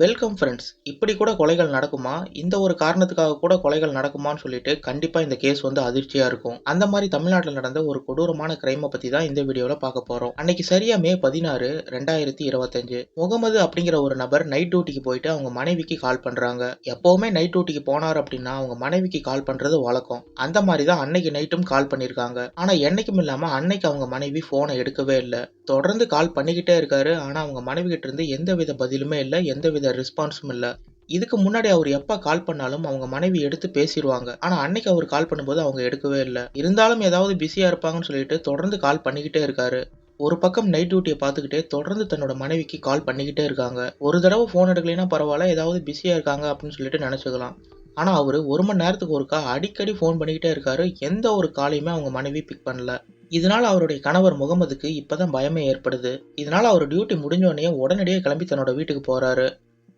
Welcome friends இப்படி கூட கொலைகள் நடக்குமா? இந்த ஒரு காரணத்துக்காக கூட கொலைகள் நடக்குமான்னு சொல்லிட்டு கண்டிப்பாக இந்த கேஸ் வந்து அதிர்ச்சியாக இருக்கும். அந்த மாதிரி தமிழ்நாட்டில் நடந்த ஒரு கொடூரமான கிரைமை பற்றி தான் இந்த வீடியோவில் பார்க்க போகிறோம் அன்னைக்கு சரியா மே பதினாறு ரெண்டாயிரத்தி இருபத்தஞ்சு. முகமது அப்படிங்கிற ஒரு நபர் நைட் டியூட்டிக்கு போயிட்டு அவங்க மனைவிக்கு கால் பண்ணுறாங்க எப்போவுமே நைட் டியூட்டிக்கு போனார் அப்படின்னா அவங்க மனைவிக்கு கால் பண்ணுறது வழக்கம். அந்த மாதிரி தான் அன்னைக்கு நைட்டும் கால் பண்ணியிருக்காங்க ஆனால் என்னைக்கும் இல்லாமல் அன்னைக்கு அவங்க மனைவி ஃபோனை எடுக்கவே இல்லை. தொடர்ந்து கால் பண்ணிக்கிட்டே இருக்காரு. ஆனால் அவங்க மனைவி கிட்ட இருந்து எந்த வித பதிலுமே இல்லை எந்த வித ரெஸ்பான்ஸும் இல்லை. இதுக்கு முன்னாடி அவர் எப்போ கால் பண்ணாலும் அவங்க மனைவி எடுத்து பேசிடுவாங்க ஆனால் அன்னைக்கு அவர் கால் பண்ணும்போது அவங்க எடுக்கவே இல்லை. இருந்தாலும் ஏதாவது பிஸியாக இருப்பாங்கன்னு சொல்லிட்டு தொடர்ந்து கால் பண்ணிக்கிட்டே இருக்காரு. ஒரு பக்கம் நைட் டியூட்டியை பார்த்துக்கிட்டே தொடர்ந்து தன்னோட மனைவிக்கு கால் பண்ணிக்கிட்டே இருக்காங்க. ஒரு தடவை ஃபோன் எடுக்கலைன்னா பரவாயில்ல ஏதாவது பிஸியாக இருக்காங்க அப்படின்னு சொல்லிட்டு நினச்சிக்கலாம். ஆனால் அவர் ஒரு மணி நேரத்துக்கு ஒருக்கா அடிக்கடி ஃபோன் பண்ணிக்கிட்டே இருக்காரு. எந்த ஒரு காலையுமே அவங்க மனைவி பிக் பண்ணல. இதனால் அவருடைய கணவர் முகமதுக்கு இப்போதான் பயமே ஏற்படுது. இதனால் அவர் டியூட்டி முடிஞ்சோடனே உடனடியே கிளம்பி தன்னோட வீட்டுக்கு போகிறாரு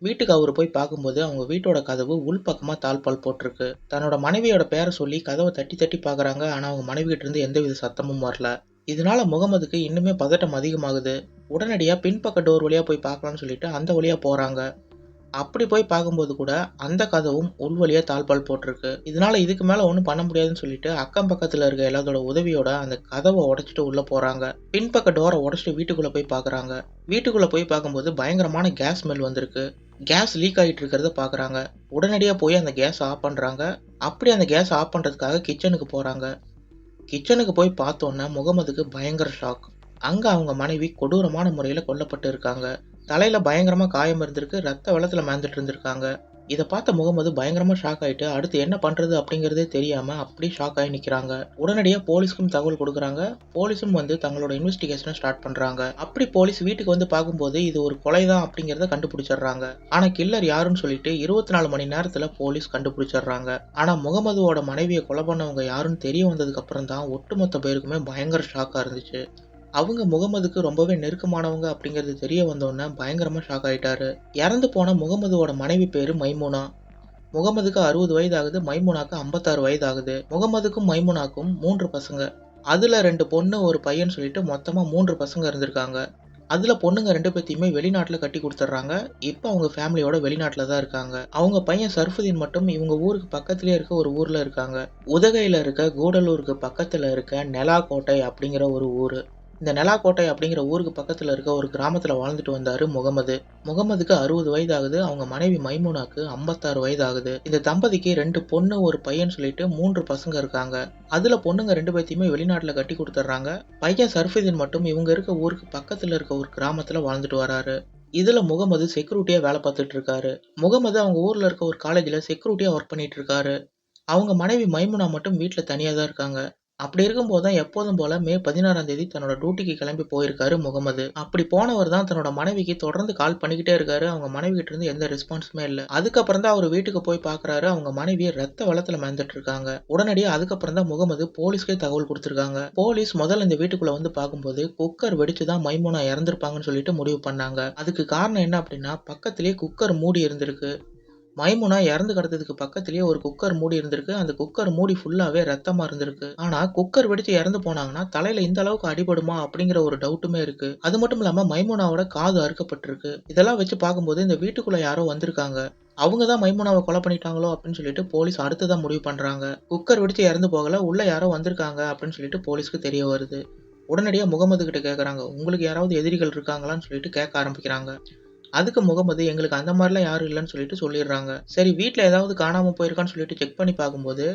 வீட்டுக்கு அவர் போய் பார்க்கும்போது அவங்க வீட்டோட கதவு உள்பக்கமா தாழ்பால் போட்டிருக்கு. தன்னோட மனைவியோட பேரை சொல்லி கதவை தட்டி தட்டி பார்க்குறாங்க. ஆனா அவங்க மனைவி கிட்ட இருந்து எந்தவித சத்தமும் வரல. இதனால முகமதுக்கு இன்னுமே பதட்டம் அதிகமாகுது. உடனடியா பின்பக்க டோர் வழியா போய் பார்க்கலாம்னு சொல்லிட்டு அந்த வழியா போறாங்க. அப்படி போய் பார்க்கும்போது கூட அந்த கதவும் உள் வழியாக தாழ்பால் போட்டிருக்கு. இதனால இதுக்கு மேல ஒன்றும் பண்ண முடியாதுன்னு சொல்லிட்டு அக்கம் பக்கத்துல இருக்க எல்லாத்தோட உதவியோட அந்த கதவை உடைச்சிட்டு உள்ள போறாங்க. பின்பக்க டோரை உடைச்சிட்டு வீட்டுக்குள்ள போய் பார்க்குறாங்க. வீட்டுக்குள்ள போய் பார்க்கும்போது பயங்கரமான கேஸ் ஸ்மெல் வந்திருக்கு. கேஸ் லீக் ஆகிட்டு இருக்கிறத பார்க்குறாங்க உடனடியாக போய் அந்த கேஸ் ஆஃப் பண்ணுறாங்க அப்படி அந்த கேஸ் ஆஃப் பண்ணுறதுக்காக கிச்சனுக்கு போகிறாங்க கிச்சனுக்கு போய் பார்த்தோன்னே முகமதுக்கு பயங்கர ஷாக் அங்கே அவங்க மனைவி கொடூரமான முறையில் கொல்லப்பட்டு இருக்காங்க. தலையில் பயங்கரமாக காயம் இருந்திருக்கு ரத்த வெள்ளத்தில் மேந்துட்டு இருந்திருக்காங்க. இதை பார்த்த முகமது பயங்கரமா ஷாக் ஆயிட்டு அடுத்து என்ன பண்றது அப்படிங்கறதே தெரியாம அப்படி ஷாக் ஆகி நிக்கிறாங்க. உடனடியாக போலீஸ்க்கும் தகவல் கொடுக்குறாங்க. போலீஸும் வந்து தங்களோட இன்வெஸ்டிகேஷனை ஸ்டார்ட் பண்றாங்க. அப்படி போலீஸ் வீட்டுக்கு வந்து பார்க்கும்போது இது ஒரு கொலை தான் அப்படிங்கறத கண்டுபிடிச்சிடுறாங்க. ஆனா கில்லர் யாருன்னு சொல்லிட்டு இருபத்தி நாலு மணி நேரத்துல போலீஸ் கண்டுபிடிச்சிடுறாங்க. ஆனா முகமதுவோட மனைவியை கொலை பண்ணவங்க யாருன்னு தெரிய வந்ததுக்கு அப்புறம் தான் ஒட்டுமொத்த பேருக்குமே பயங்கர ஷாக்கா இருந்துச்சு. அவங்க முகமதுக்கு ரொம்பவே நெருக்கமானவங்க அப்படிங்கிறது தெரிய வந்தோடனே பயங்கரமாக ஷாக் ஆகிட்டாரு இறந்து போன முகமதுவோட மனைவி பேர் மைமுனா. முகமதுக்கு அறுபது வயது ஆகுது மைமுனாக்கு ஐம்பத்தாறு வயது ஆகுது முகமதுக்கும் மைமுனாக்கும் மூன்று பசங்க. அதில் ரெண்டு பொண்ணு ஒரு பையன் சொல்லிட்டு மொத்தமாக மூன்று பசங்க இருந்திருக்காங்க. அதில் பொண்ணுங்க ரெண்டு பேத்தையுமே வெளிநாட்டில் கட்டி கொடுத்துட்றாங்க. இப்போ அவங்க ஃபேமிலியோட வெளிநாட்டில் தான் இருக்காங்க. அவங்க பையன் சர்ஃபுதீன் மட்டும் இவங்க ஊருக்கு பக்கத்துலேயே இருக்க ஒரு ஊரில் இருக்காங்க. உதகையில் இருக்க கூடலூருக்கு பக்கத்தில் இருக்க நெலாக்கோட்டை அப்படிங்கிற ஒரு ஊர். இந்த நெலாக்கோட்டை அப்படிங்கிற ஊருக்கு பக்கத்தில் இருக்க ஒரு கிராமத்தில் வாழ்ந்துட்டு வந்தாரு முகமது. முகமதுக்கு அறுபது வயது ஆகுது அவங்க மனைவி மைமுனாக்கு ஐம்பத்தாறு வயது ஆகுது இந்த தம்பதிக்கு ரெண்டு பொண்ணு ஒரு பையன் சொல்லிட்டு மூன்று பசங்க இருக்காங்க. அதுல பொண்ணுங்க ரெண்டு பேத்தையுமே வெளிநாட்டில் கட்டி கொடுத்துட்றாங்க. பையன் சர்ஃபுதீன் மட்டும் இவங்க இருக்க ஊருக்கு பக்கத்தில் இருக்க ஒரு கிராமத்தில் வாழ்ந்துட்டு வராரு. இதுல முகமது செக்யூரிட்டியா வேலை பார்த்துட்டு இருக்காரு. முகமது அவங்க ஊர்ல இருக்க ஒரு காலேஜ்ல செக்யூரிட்டியா ஒர்க் பண்ணிட்டு இருக்காரு. அவங்க மனைவி மைமுனா மட்டும் வீட்டில் தனியாக தான் இருக்காங்க. அப்படி இருக்கும்போது தான் எப்போதும் போல மே பதினாறாம் தேதி தன்னோட டியூட்டிக்கு கிளம்பி போயிருக்காரு முகமது. அப்படி போனவர் தான் தன்னோட மனைவிக்கு தொடர்ந்து கால் பண்ணிக்கிட்டே இருக்காரு. அவங்க மனைவி கிட்ட இருந்து எந்த ரெஸ்பான்ஸுமே இல்லை. அதுக்கப்புறம் தான் அவர் வீட்டுக்கு போய் பாக்குறாரு. அவங்க மனைவி ரத்த வளத்துல மேந்துட்டு இருக்காங்க. உடனடியே அதுக்கப்புறம் தான் முகமது போலீஸ்க்கே தகவல் கொடுத்துருக்காங்க. போலீஸ் முதல்ல இந்த வீட்டுக்குள்ள வந்து பார்க்கும்போது குக்கர் வெடிச்சு தான் மைமூனா இறந்திருப்பாங்கன்னு சொல்லிட்டு முடிவு பண்ணாங்க. அதுக்கு காரணம் என்ன அப்படின்னா பக்கத்திலேயே குக்கர் மூடி இருந்திருக்கு. மைமுனா இறந்து கிடந்ததுக்கு பக்கத்துலயே ஒரு குக்கர் மூடி இருந்திருக்கு. அந்த குக்கர் மூடி ஃபுல்லாவே ரத்தமா இருந்திருக்கு. ஆனா குக்கர் வெடிச்சு இறந்து போனாங்கன்னா தலையில இந்த அளவுக்கு அடிபடுமா அப்படிங்கிற ஒரு டவுட்டுமே இருக்கு. அது மட்டும் இல்லாம மைமுனாவோட காது அறுக்கப்பட்டிருக்கு. இதெல்லாம் வச்சு பார்க்கும்போது இந்த வீட்டுக்குள்ள யாரோ வந்திருக்காங்க. அவங்க தான் மைமுனாவை கொலை பண்ணிட்டாங்களோ அப்படின்னு சொல்லிட்டு போலீஸ் அடுத்ததான் முடிவு பண்றாங்க. குக்கர் வெடிச்சு இறந்து போகல உள்ள யாரோ வந்திருக்காங்க அப்படின்னு சொல்லிட்டு போலீஸ்க்கு தெரிய வருது. உடனடியாக முகமது கிட்ட கேட்குறாங்க உங்களுக்கு யாராவது எதிரிகள் இருக்காங்களான்னு சொல்லிட்டு கேட்க ஆரம்பிக்கிறாங்க. அதுக்கு முகமது எங்களுக்கு அந்த மாதிரிலாம் யாரும் இல்லைன்னு சொல்லிட்டு சொல்லிடுறாங்க. சரி வீட்டில் ஏதாவது காணாமல் போயிருக்கான்னு சொல்லிட்டு செக் பண்ணி பார்க்கும்போது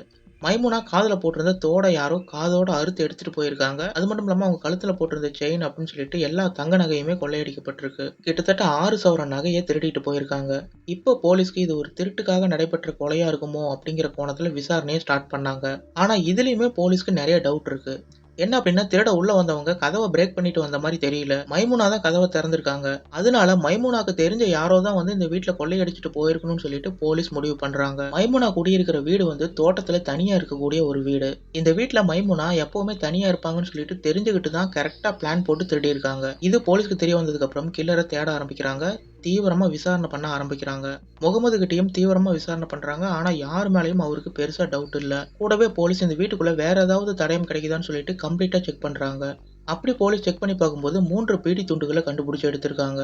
மைமுனா காதில் போட்டிருந்த தோட யாரோ காதோட அறுத்து எடுத்துட்டு போயிருக்காங்க. அது மட்டும் இல்லாமல் அவங்க கழுத்தில் போட்டிருந்த செயின் அப்படின்னு சொல்லிட்டு எல்லா தங்க நகையுமே கொள்ளையடிக்கப்பட்டிருக்கு. கிட்டத்தட்ட ஆறு சவர நகையை திருடிட்டு போயிருக்காங்க. இப்போ போலீஸ்க்கு இது ஒரு திருட்டுக்காக நடைபெற்ற கொலையா இருக்குமோ அப்படிங்கிற கோணத்தில் விசாரணையை ஸ்டார்ட் பண்ணாங்க. ஆனால் இதுலேயுமே போலீஸ்க்கு நிறைய டவுட் இருக்கு. என்ன அப்படின்னா திருட உள்ள வந்தவங்க கதவை பிரேக் பண்ணிட்டு வந்த மாதிரி தெரியல. மைமுனா தான் கதவை திறந்திருக்காங்க. அதனால மைமுனாக்கு தெரிஞ்ச யாரோ தான் வந்து இந்த வீட்டுல கொள்ளையடிச்சிட்டு போயிருக்கணும்னு சொல்லிட்டு போலீஸ் முடிவு பண்றாங்க. மைமுனா குடியிருக்கிற வீடு வந்து தோட்டத்துல தனியா இருக்கக்கூடிய ஒரு வீடு. இந்த வீட்டுல மைமுனா எப்பவுமே தனியா இருப்பாங்கன்னு சொல்லிட்டு தெரிஞ்சுக்கிட்டு தான் கரெக்டா பிளான் போட்டு திருடி இருக்காங்க இது போலீஸ்க்கு தெரிய வந்ததுக்கு அப்புறம் கில்லரை தேட ஆரம்பிக்கிறாங்க. தீவிரமாக விசாரணை பண்ண ஆரம்பிக்கிறாங்க. முகமது கிட்டையும் தீவிரமாக விசாரணை பண்ணுறாங்க ஆனால் யார் மேலேயும் அவருக்கு பெருசாக டவுட் இல்லை. கூடவே போலீஸ் இந்த வீட்டுக்குள்ளே வேற ஏதாவது தடயம் கிடைக்குதான்னு சொல்லிட்டு கம்ப்ளீட்டாக செக் பண்ணுறாங்க அப்படி போலீஸ் செக் பண்ணி பார்க்கும்போது மூன்று பீடி துண்டுகளை கண்டுபிடிச்சி எடுத்திருக்காங்க.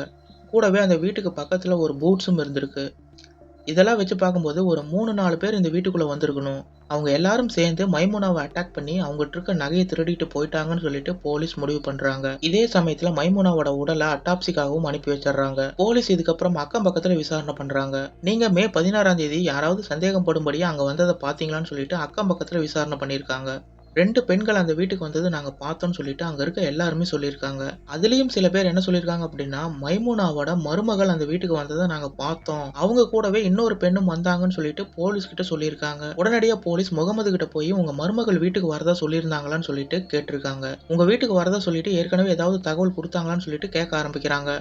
கூடவே அந்த வீட்டுக்கு பக்கத்தில் ஒரு பூட்ஸும் இருந்திருக்கு. இதெல்லாம் வச்சு பார்க்கும்போது ஒரு மூணு நாலு பேர் இந்த வீட்டுக்குள்ளே வந்திருக்கணும். அவங்க எல்லாரும் சேர்ந்து மைமுனாவை அட்டாக் பண்ணி அவங்ககிட்ட இருக்க நகையை திருடிட்டு போயிட்டாங்கன்னு சொல்லிட்டு போலீஸ் முடிவு பண்றாங்க. இதே சமயத்துல மைமுனாவோட உடலை அட்டாப்சிக்காகவும் அனுப்பி வச்சிடுறாங்க. போலீஸ் இதுக்கப்புறம் அக்கம் பக்கத்துல விசாரணை பண்றாங்க. நீங்க மே பதினாறாம் தேதி யாராவது சந்தேகப்படும்படியா அங்க வந்ததை பாத்தீங்களான்னு சொல்லிட்டு அக்கம் பக்கத்துல விசாரணை பண்ணியிருக்காங்க. ரெண்டு பெண்கள் அந்த வீட்டுக்கு வந்தது நாங்கள் பார்த்தோம்னு சொல்லிட்டு அங்கே இருக்க எல்லாருமே சொல்லியிருக்காங்க. அதுலேயும் சில பேர் என்ன சொல்லியிருக்காங்க அப்படின்னா மைமுனாவோட மருமகள் அந்த வீட்டுக்கு வந்ததை நாங்கள் பார்த்தோம். அவங்க கூடவே இன்னொரு பெண்ணும் வந்தாங்கன்னு சொல்லிட்டு போலீஸ் கிட்ட சொல்லியிருக்காங்க. உடனடியாக போலீஸ் முகமது கிட்ட போய் உங்க மருமகள் வீட்டுக்கு வரதா சொல்லியிருந்தாங்களான்னு சொல்லிட்டு கேட்டிருக்காங்க. உங்க வீட்டுக்கு வரதா சொல்லிட்டு ஏற்கனவே ஏதாவது தகவல் கொடுத்தாங்களான்னு சொல்லிட்டு கேட்க ஆரம்பிக்கிறாங்க.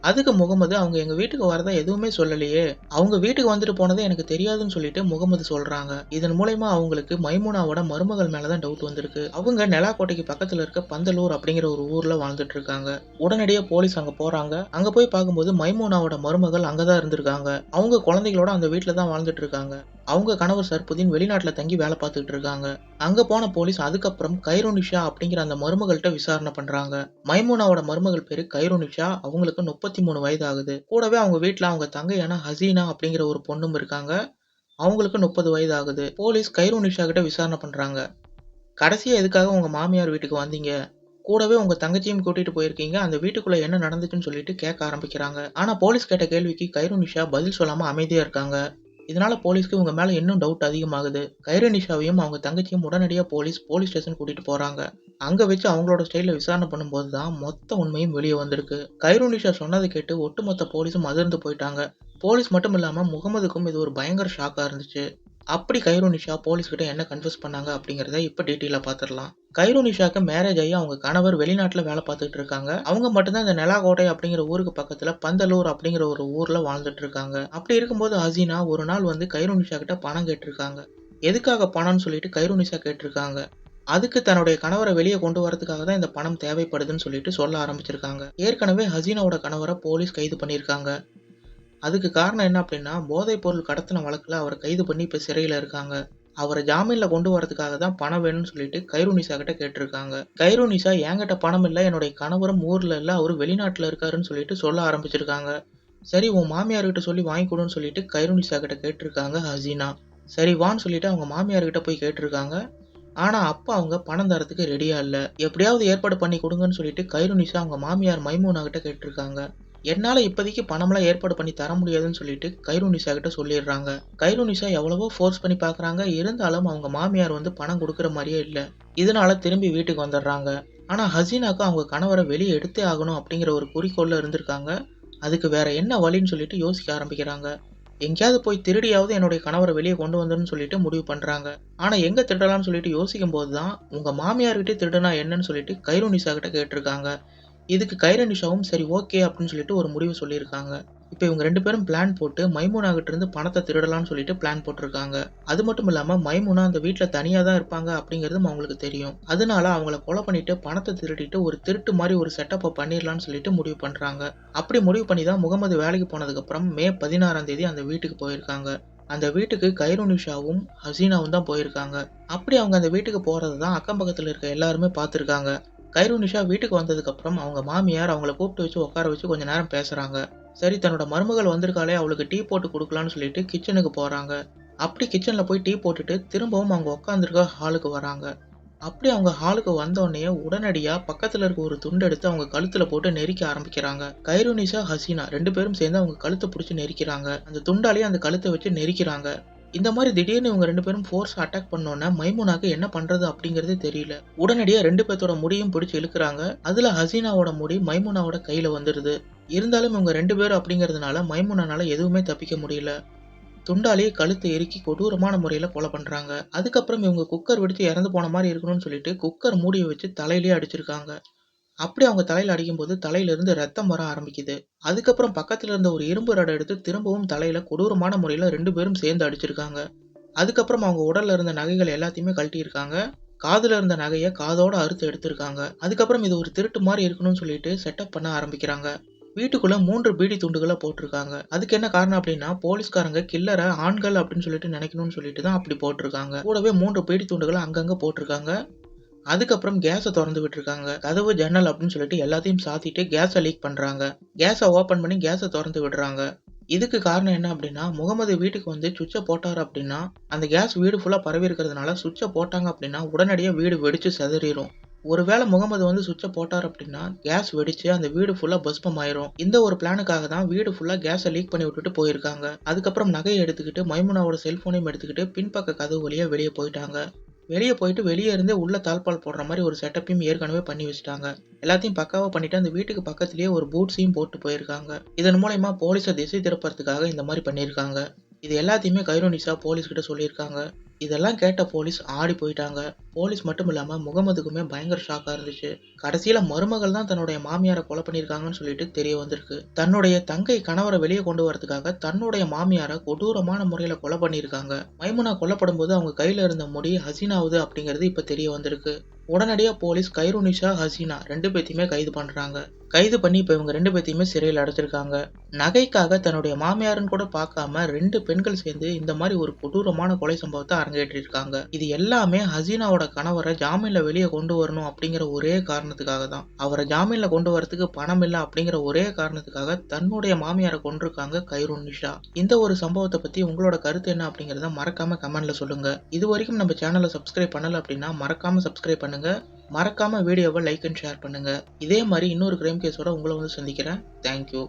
அதுக்கு முகமது அவங்க எங்க வீட்டுக்கு வரதா எதுவுமே சொல்லலையே. அவங்க வீட்டுக்கு வந்துட்டு போனதே எனக்கு தெரியாதுன்னு சொல்லிட்டு முகமது சொல்றாங்க. இதன் மூலயமா அவங்களுக்கு மைமுனாவோட மருமகள் மேலதான் டவுட் வந்திருக்கு. அவங்க நெலாக்கோட்டைக்கு பக்கத்துல இருக்க பந்தலூர் அப்படிங்கிற ஒரு ஊர்ல வாழ்ந்துட்டு இருக்காங்க. உடனடியா போலீஸ் அங்க போறாங்க. அங்க போய் பார்க்கும்போது மைமுனாவோட மருமகள் அங்கதான் இருந்திருக்காங்க. அவங்க குழந்தைகளோட அந்த வீட்டுல தான் வாழ்ந்துட்டு இருக்காங்க. அவங்க கணவர் சர்புதீன் வெளிநாட்டுல தங்கி வேலை பார்த்துக்கிட்டு இருக்காங்க. அங்க போன போலீஸ் அதுக்கப்புறம் கைரோனிஷா அப்படிங்கிற அந்த மருமகள்கிட்ட விசாரணை பண்றாங்க. மைமுனாவோட மருமகள் பேரு கைரோனிஷா அவங்களுக்கு முப்பது முப்பத்தி மூணு வயது ஆகுது கூடவே அவங்க வீட்டில் அவங்க தங்கையான ஹசீனா அப்படிங்கிற ஒரு பொண்ணும் இருக்காங்க. அவங்களுக்கு முப்பது வயது ஆகுது போலீஸ் கைரோனிஷா கிட்ட விசாரணை பண்ணுறாங்க கடைசியாக எதுக்காக உங்கள் மாமியார் வீட்டுக்கு வந்தீங்க? கூடவே உங்க தங்கச்சியும் கூட்டிட்டு போயிருக்கீங்க. அந்த வீட்டுக்குள்ள என்ன நடந்துச்சுன்னு சொல்லிட்டு கேட்க ஆரம்பிக்கிறாங்க. ஆனா போலீஸ் கேட்ட கேள்விக்கு கைரோனிஷா பதில் சொல்லாம அமைதியா இருக்காங்க. இதனால போலீஸ்க்கு இவங்க மேல இன்னும் டவுட் அதிகமாகுது. கைரனிஷாவையும் அவங்க தங்கச்சியும் உடனடியாக போலீஸ் போலீஸ் ஸ்டேஷன் கூட்டிட்டு போறாங்க. அங்க வச்சு அவங்களோட ஸ்டைல விசாரணை பண்ணும்போது தான் மொத்த உண்மையும் வெளியே வந்திருக்கு. கைருனிஷா சொன்னதை கேட்டு ஒட்டுமொத்த போலீஸும் அதிர்ந்து போயிட்டாங்க. போலீஸ் மட்டும் இல்லாம முகமதுக்கும் இது ஒரு பயங்கர ஷாக்கா இருந்துச்சு. அப்படி கைரோனிஷா போலீஸ் கிட்ட என்ன கன்ஃபியூஸ் பண்ணாங்க அப்படிங்கிறத இப்போ டீட்டெயிலா பாத்துடலாம். கைரோனிஷாக்கு மேரேஜ் ஆகி அவங்க கணவர் வெளிநாட்டில் வேலை பார்த்துட்டு இருக்காங்க. அவங்க மட்டும்தான் இந்த நெலாகோட்டை அப்படிங்கிற ஊருக்கு பக்கத்தில் பந்தலூர் அப்படிங்கிற ஒரு ஊரில் வாழ்ந்துட்டு இருக்காங்க. அப்படி இருக்கும்போது ஹசீனா ஒரு நாள் வந்து கைரோனிஷா கிட்ட பணம் கேட்டிருக்காங்க. எதுக்காக பணம்னு சொல்லிட்டு கைரோனிஷா கேட்டிருக்காங்க. அதுக்கு தன்னுடைய கணவரை வெளியே கொண்டு வரதுக்காக தான் இந்த பணம் தேவைப்படுதுன்னு சொல்லிட்டு சொல்ல ஆரம்பிச்சிருக்காங்க. ஏற்கனவே ஹசீனாவோட கணவரை போலீஸ் கைது பண்ணியிருக்காங்க. அதுக்கு காரணம் என்ன அப்படின்னா போதைப் பொருள் கடத்தின வழக்கில் அவரை கைது பண்ணி இப்போ சிறையில் இருக்காங்க. அவரை ஜாமீனில் கொண்டு வரதுக்காக தான் பணம் வேணும்னு சொல்லிட்டு கைருனிசா கிட்ட கேட்டிருக்காங்க. கைருனிசா என்கிட்ட பணம் இல்லை என்னுடைய கணவரும் ஊரில் இல்லை அவர் வெளிநாட்டில் இருக்காருன்னு சொல்லிட்டு சொல்ல ஆரம்பிச்சிருக்காங்க. சரி உன் மாமியார் கிட்ட சொல்லி வாங்கி கொடுன்னு சொல்லிட்டு கைருனிசா கிட்ட கேட்டிருக்காங்க ஹசீனா. சரி வான்னு சொல்லிட்டு அவங்க மாமியார்கிட்ட போய் கேட்டிருக்காங்க. ஆனால் அப்பா அவங்க பணம் தரத்துக்கு ரெடியாக இல்லை. எப்படியாவது ஏற்பாடு பண்ணி கொடுங்கன்னு சொல்லிட்டு கைருனிசா அவங்க மாமியார் மைமூனா கிட்ட கேட்டிருக்காங்க. என்னால் இப்போதைக்கு பணம்லாம் ஏற்பாடு பண்ணி தர முடியாதுன்னு சொல்லிட்டு கைரூனிசா கிட்ட சொல்லிடுறாங்க. கைரூனிசா எவ்வளவோ ஃபோர்ஸ் பண்ணி பார்க்குறாங்க. இருந்தாலும் அவங்க மாமியார் வந்து பணம் கொடுக்குற மாதிரியே இல்லை. இதனால திரும்பி வீட்டுக்கு வந்துடுறாங்க. ஆனால் ஹசீனாக்கு அவங்க கணவரை வெளியே எடுத்தே ஆகணும் அப்படிங்கிற ஒரு குறிக்கோளில் இருந்திருக்காங்க. அதுக்கு வேற என்ன வழின்னு சொல்லிட்டு யோசிக்க ஆரம்பிக்கிறாங்க. எங்கேயாவது போய் திருடியாவது என்னுடைய கணவரை வெளியே கொண்டு வந்துன்னு சொல்லிட்டு முடிவு பண்ணுறாங்க ஆனால் எங்கே திருடலாம்னு சொல்லிட்டு யோசிக்கும் போதுதான் உங்கள் மாமியார்கிட்டே திருடனா என்னன்னு சொல்லிட்டு கைரூனிசா கிட்ட கேட்டிருக்காங்க. இதுக்கு கைரனிஷாவும் சரி ஓகே அப்படின்னு சொல்லிட்டு ஒரு முடிவு சொல்லியிருக்காங்க. இப்போ இவங்க ரெண்டு பேரும் பிளான் போட்டு மைமுனாகிட்ட இருந்து பணத்தை திருடலாம்னு சொல்லிட்டு பிளான் போட்டிருக்காங்க. அது மட்டும் இல்லாமல் மைமுனா அந்த வீட்டில் தனியாக தான் இருப்பாங்க அப்படிங்கிறதும் அவங்களுக்கு தெரியும். அதனால அவங்கள கொலை பண்ணிட்டு பணத்தை திருடிட்டு ஒரு திருட்டு மாதிரி ஒரு செட்டப்பை பண்ணிடலாம்னு சொல்லிட்டு முடிவு பண்ணுறாங்க அப்படி முடிவு பண்ணி தான் முகமது வேலைக்கு போனதுக்கப்புறம் மே பதினாறாம் தேதி அந்த வீட்டுக்கு போயிருக்காங்க. அந்த வீட்டுக்கு கைருனிஷாவும் ஹசீனாவும் தான் போயிருக்காங்க. அப்படி அவங்க அந்த வீட்டுக்கு போகிறது தான் அக்கம் பக்கத்தில் இருக்க எல்லாருமே பார்த்துருக்காங்க. கைருனிஷா வீட்டுக்கு வந்ததுக்கு அப்புறம் அவங்க மாமியார் அவங்கள கூப்பிட்டு வச்சு உட்கார வச்சு கொஞ்ச நேரம் பேசுறாங்க. சரி தன்னோட மருமகள் வந்திருக்காளே அவளுக்கு டீ போட்டு கொடுக்கலான்னு சொல்லிட்டு கிச்சனுக்கு போறாங்க. அப்படி கிச்சன்ல போய் டீ போட்டுட்டு திரும்பவும் அவங்க உட்காந்துருக்க ஹாலுக்கு வராங்க. அப்படி அவங்க ஹாலுக்கு வந்தோடனே உடனடியா பக்கத்துல இருக்க ஒரு துண்டு எடுத்து அவங்க கழுத்துல போட்டு நெரிக்க ஆரம்பிக்கிறாங்க. கைருனிஷா ஹசீனா ரெண்டு பேரும் சேர்ந்து அவங்க கழுத்தை பிடிச்சி நெரிக்கிறாங்க. அந்த துண்டாலேயே அந்த கழுத்தை வச்சு நெரிக்கிறாங்க. இந்த மாதிரி திடீர்னு இவங்க ரெண்டு பேரும் ஃபோர்ஸ் அட்டாக் பண்ணோன்னா மைமுனாக்கு என்ன பண்றது அப்படிங்கறது தெரியல. உடனடியா ரெண்டு பேர்த்தோட முடியும் பிடிச்சி இழுக்கிறாங்க. அதுல ஹசீனாவோட முடி மைமுனாவோட கையில வந்துடுது இருந்தாலும் இவங்க ரெண்டு பேரும் அப்படிங்கிறதுனால மைமுனானால எதுவுமே தப்பிக்க முடியல. துண்டாலேயே கழுத்தை எருக்கி கொடூரமான முறையில் கொலை பண்றாங்க. அதுக்கப்புறம் இவங்க குக்கர் வெடிச்சு இறந்து போன மாதிரி இருக்கணும்னு சொல்லிட்டு குக்கர் மூடியை வச்சு தலையிலேயே அடிச்சிருக்காங்க. அப்படி அவங்க தலையில அடிக்கும்போது போது இருந்து ரத்தம் வர ஆரம்பிக்குது. அதுக்கப்புறம் பக்கத்துல இருந்த ஒரு இரும்பு ரடை எடுத்து திரும்பவும் தலையில கொடூரமான முறையில ரெண்டு பேரும் சேர்ந்து அடிச்சிருக்காங்க. அதுக்கப்புறம் அவங்க உடல்ல இருந்த நகைகள் எல்லாத்தையுமே கழட்டி இருக்காங்க காதுல இருந்த நகையை காதோட அறுத்து எடுத்திருக்காங்க. அதுக்கப்புறம் இது ஒரு திருட்டு மாதிரி இருக்கணும்னு சொல்லிட்டு செட்டப் பண்ண ஆரம்பிக்கிறாங்க. வீட்டுக்குள்ள மூன்று பீடி துண்டுகளை போட்டிருக்காங்க. அதுக்கு என்ன காரணம் அப்படின்னா போலீஸ்காரங்க கில்லரை ஆண்கள் அப்படின்னு சொல்லிட்டு நினைக்கணும்னு சொல்லிட்டு தான் அப்படி போட்டிருக்காங்க. கூடவே மூன்று பீடி துண்டுகளை அங்கங்க போட்டிருக்காங்க. அதுக்கப்புறம் கேஸை திறந்து விட்டுருக்காங்க. கதவு ஜன்னல் அப்படின்னு சொல்லிட்டு எல்லாத்தையும் சாத்திட்டு கேஸை லீக் பண்றாங்க. கேஸை ஓப்பன் பண்ணி கேஸை திறந்து விடுறாங்க. இதுக்கு காரணம் என்ன அப்படின்னா முகமது வீட்டுக்கு வந்து சுவிட்சை போட்டார் அப்படின்னா அந்த கேஸ் வீடு ஃபுல்லாக பரவி இருக்கிறதுனால சுவிட்சை போட்டாங்க அப்படின்னா உடனடியாக வீடு வெடிச்சு செதறிடும் ஒருவேளை முகமது வந்து சுவிட்சை போட்டார் அப்படின்னா கேஸ் வெடிச்சு அந்த வீடு ஃபுல்லாக பஸ்பம் ஆயிரும் இந்த ஒரு பிளானுக்காக தான் வீடு ஃபுல்லாக கேஸை லீக் பண்ணி விட்டுட்டு போயிருக்காங்க. அதுக்கப்புறம் நகையை எடுத்துக்கிட்டு மைமுனாவோட செல்போனையும் எடுத்துக்கிட்டு பின்பக்க கதவு வழியாக வெளியே போயிட்டாங்க. வெளியே போயிட்டு வெளியே இருந்தே உள்ள தாழ்பால் போடுற மாதிரி ஒரு செட்டப்பையும் ஏற்கனவே பண்ணி வச்சுட்டாங்க. எல்லாத்தையும் பக்காவாக பண்ணிட்டு அந்த வீட்டுக்கு பக்கத்துலேயே ஒரு பூட்ஸையும் போட்டு போயிருக்காங்க. இதன் மூலயமா போலீஸை திசை திருப்பறதுக்காக இந்த மாதிரி பண்ணியிருக்காங்க. இது எல்லாத்தையுமே கைரோனிஸா போலீஸ் கிட்ட சொல்லியிருக்காங்க. இதெல்லாம் கேட்ட போலீஸ் ஆடி போயிட்டாங்க. போலீஸ் மட்டும் இல்லாமல் முகமதுக்குமே பயங்கர ஷாக்காக இருந்துச்சு. கடைசியில் மருமகள் தான் தன்னுடைய மாமியாரை கொலை பண்ணியிருக்காங்கன்னு சொல்லிட்டு தெரிய வந்திருக்கு. தன்னுடைய தங்கை கணவரை வெளியே கொண்டு வரதுக்காக தன்னுடைய மாமியாரை கொடூரமான முறையில் கொலை பண்ணியிருக்காங்க. மைமுனா கொல்லப்படும் போது அவங்க கையில் இருந்த முடி ஹசீனாவுது அப்படிங்கிறது இப்போ தெரிய வந்திருக்கு. உடனடியாக போலீஸ் கைருனிஷா ஹசீனா ரெண்டு பேத்தையுமே கைது பண்ணுறாங்க கைது பண்ணி இப்போ இவங்க ரெண்டு பேர்த்தையுமே சிறையில் அடைச்சிருக்காங்க. நகைக்காக தன்னுடைய மாமியாருன்னு கூட பார்க்காம ரெண்டு பெண்கள் சேர்ந்து இந்த மாதிரி ஒரு கொடூரமான கொலை சம்பவத்தை அரங்கேற்றிருக்காங்க. இது எல்லாமே ஹசீனாவோட கணவரை ஜாமீன்ல வெளியே கொண்டு வரணும் அப்படிங்கிற ஒரே காரணத்துக்காக தான். அவரை ஜாமீன்ல கொண்டு வரதுக்கு பணம் இல்லை அப்படிங்கிற ஒரே காரணத்துக்காக தன்னுடைய மாமியாரை கொண்டிருக்காங்க கைரூன் நிஷா. இந்த ஒரு சம்பவத்தை பத்தி உங்களோட கருத்து என்ன அப்படிங்கிறத மறக்காம கமெண்ட்ல சொல்லுங்க. இது வரைக்கும் நம்ம சேனலை சப்ஸ்கிரைப் பண்ணல அப்படின்னா மறக்காம சப்ஸ்கிரைப் பண்ணுங்க. மறக்காமல் வீடியோவை லைக் அண்ட் ஷேர் பண்ணுங்கள் இதே மாதிரி இன்னொரு கிரைம் கேஸோட உங்களை வந்து சந்திக்கிறேன். தேங்க்யூ